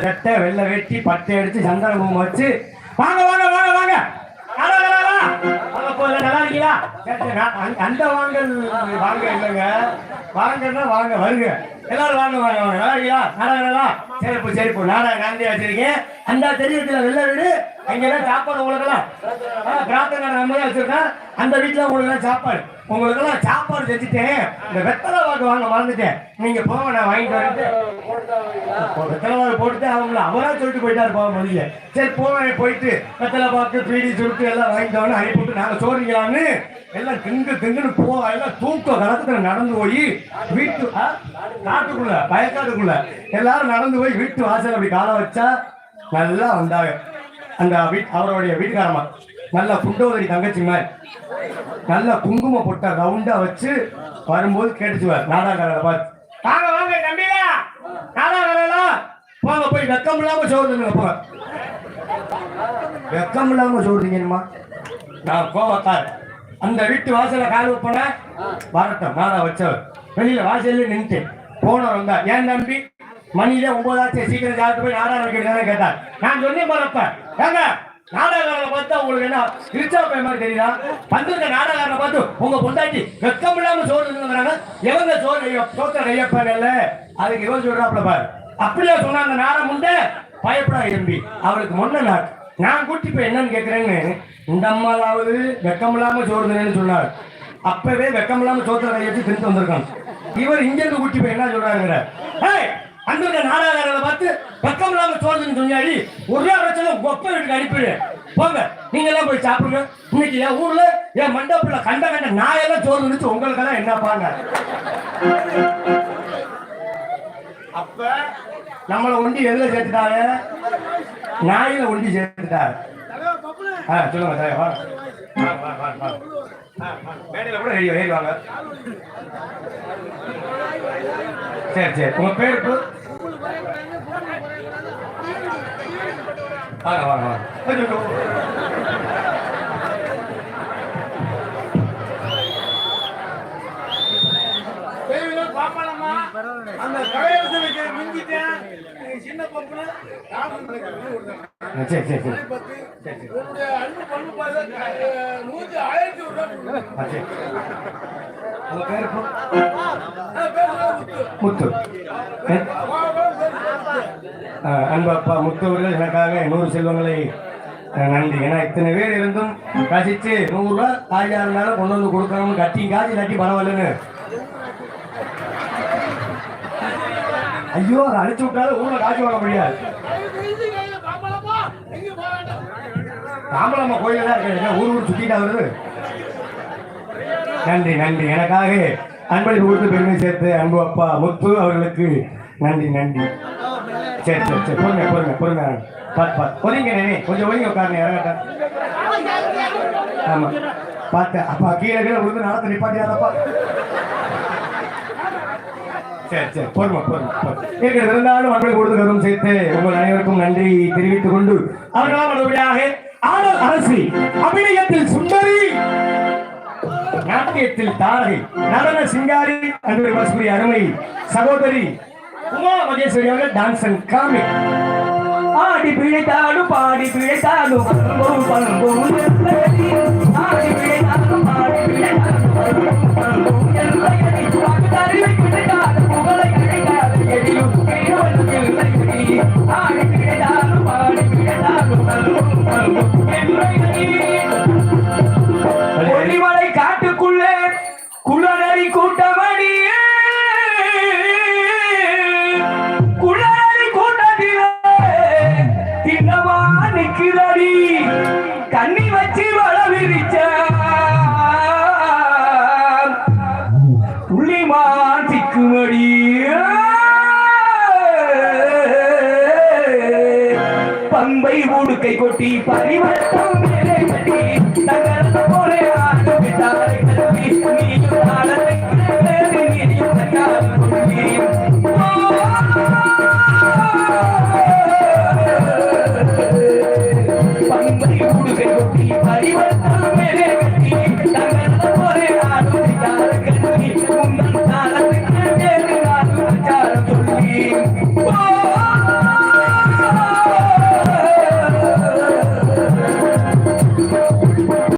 ரெட்டை வெள்ளை வெட்டி பட்டை அடிச்சு சந்தன குங்குமம் வச்சு வாங்க வாங்க வாங்க வாங்க. அட, அட, நல்லா இருக்கீங்களா? சரி, அந்த- அந்த வாங்க இல்லைங்க. வாங்கன்னா வாங்க வருங்க. எல்லாரும் வாங்க வாங்க வாங்க. நல்லா இருக்கீங்களா? நாடகங்களா சரி இப்போ சரி இப்போ காந்தி வச்சிருக்கேன். அந்த தெரியத்துல வெள்ளை வீடு அங்கெல்லாம் சாப்பாடு உங்களுக்கெல்லாம்? ஆ, பிரார்த்தனை நம்மளே வச்சிருக்கேன். அந்த வீட்டுல உங்களுக்கு சாப்பாடு. உங்களுக்கெல்லாம் சாப்பாடு செஞ்சுட்டேன். இந்த வெத்தலை வாக்கு வாங்க மறந்துட்டேன். நீங்க போங்க நான் வாங்கிட்டு வந்துட்டு வெத்தலை போட்டுட்டு அவங்கள அவரா சொல்லிட்டு போயிட்டாரு போக முடியல சரி போவேன் போயிட்டு வெத்தலை பாக்கு பீடி சுருட்டு எல்லாம் வாங்கிட்டு வந்து அனுப்பிவிட்டு நாங்க சோறிக்கலாம்னு எல்லாம் திங்கு திங்குன்னு போ எல்லாம் தூக்க கலக்கத்துல நடந்து போய் வீட்டு காட்டுக்குள்ள பயக்காட்டுக்குள்ள எல்லாரும் நடந்து போய் வீட்டு வாசல் அப்படி காலை வச்சா நல்லா வந்தாங்க. அந்த வீட் அவருடைய வீட்டுக்காரமா நல்ல குண்டோதரி தங்கச்சி மாதிரி. நல்ல குங்குமம் போட்ட ரவுண்டா வச்சு வரும்போது கேட்டுச்சுவார் நாடாக்காரரை பார்த்து. வாங்க வாங்க தம்பியா! நாடாக்காரா போய் வெக்கம் இல்லாம சோறுங்க அப்பா வெக்கம் இல்லாம சொல்றீங்கம்மா நான் கோவக்கார் அந்த வீட்டு வாசல்ல கால் வைப்பன வரட்டும் நாடா வச்சவர் வெளியில வாசல்ல நின்றுட்டேன் போனவர் வந்தா ஏன் தம்பி? மணியில ஒன்பதாச்சு சீக்கிரம் சாப்பிட்டு போய் நாடகம் வைக்கிறதானே கேட்டார். நான் சொன்னேன் போறப்ப ஏங்க நாடகாரனை பார்த்தா உங்களுக்கு என்ன திருச்சா போய் மாதிரி தெரியுதா? வந்திருக்க நாடகாரனை பார்த்து உங்க பொண்டாட்டி வெக்கம் இல்லாம சோறு இருந்தாங்க எவங்க சோறு ஐயோ சோத்த கையப்பாங்கல்ல அதுக்கு இவன் சொல்றாப்ல பாரு. அப்படியே சொன்னாங்க நேரம் உண்டு பயப்படா எம்பி. அவளுக்கு முன்ன நாள். நான் கூட்டி போய் என்னன்னு கேட்கிறேன்னு இந்த அம்மாலாவது வெக்கம் இல்லாம சோறுதுன்னு சொன்னார். அப்பவே வெக்கம் இல்லாம சோத்துல கை வச்சு திருத்து வந்திருக்கான். இவர் இங்க இருந்து கூட்டி போய் என்ன சொல்றாருங்கிற? அந்த நாடகாரங்களை பார்த்து வெக்கம் இல்லாம சோறுதுன்னு சொன்னாடி ஒரே லட்சம் கொப்ப வீட்டுக்கு அனுப்பிடு போங்க நீங்க எல்லாம் போய் சாப்பிடுங்க. இன்னைக்கு என் ஊர்ல என் மண்டபத்துல கண்ட கண்ட நாயெல்லாம் சோறு இருந்துச்சு உங்களுக்கெல்லாம் என்ன பாங்க அப்ப நம்மள ஒண்டி எதுல சேர்த்துட்டாங்க? நாயில ஒண்டி சேர்த்துட்டாரு ஆ சொல்லுங்க சார் வா. மேடையில கூட ஏறி ஏறி வாங்க. சரி சரி. உங்க பேர் வாங்க வாங்க வாங்க. பாப்பாளம்மா? அந்த சின்ன பப்புல சரி சரி சரி. உன்னுடைய அன்பு பண்பு பார்த்தா நூத்தி ஆயிரத்தி ஒரு முத்து. சொல்ல முத்து. முத்தவர்கள் எனக்காக நூறு செல்வங்களை நன்றி. ஏன்னா இத்தனை பேர் இருந்தும் கசிச்சு நூறு ரூபா காஜா இருந்தாலும் கொண்டு வந்து கொடுக்கணும்னு கட்டி காசு கட்டி பரவாயில்லன்னு. ஐயோ அதை அழிச்சு விட்டாலும் ஊர்ல காட்சி வாங்க முடியாது. தயவு கோயில் தான் இருக்கு ஊர் ஊர் சுத்திட்டா வருது? நன்றி நன்றி. எனக்காக அன்பளிப்பு கொடுத்து பெருமை சேர்த்து அன்பு அப்பா முத்து அவர்களுக்கு நன்றி நன்றி. சரி சரி சரி. பொறுங்க பொறுங்க பொறுங்க பார்த்து பார்த்து ஒதுங்க நேனே கொஞ்சம் ஒதுங்க உட்காருங்க இறங்கட்டா. ஆமா. பார்த்து அப்பா கீழே கீழே விழுந்து நடத்த நிப்பாட்டியாதப்பா. சரி சரி பொறுமை பொறுமை இருக்கிறது இருந்தாலும் அன்பை கொடுத்து சேர்த்து உங்கள் அனைவருக்கும் நன்றி தெரிவித்துக் கொண்டு அவர்களால் மறுபடியாக ஆடல் அரசி அபிநயத்தில் சுந்தரி நாட்டியத்தில் தாரகை நடன சிங்காரி அன்பு வசூரி அருமை சகோதரி உமா மகேஸ்வரி அவர்கள் டான்ஸ் அண்ட் காமி ஆடி பிழைத்தாலும் பாடி பிழைத்தாலும் அன்பும் பண்பும் குளநரி கூட்டமணியே குளநரி கூட்டத்திலே தின்னமா நிக்கிறடி கண்ணி வச்சு வள விரிச்ச புள்ளிமான் சிக்குமடி பம்பை உடுக்கை கொட்டி பரிவட்டம்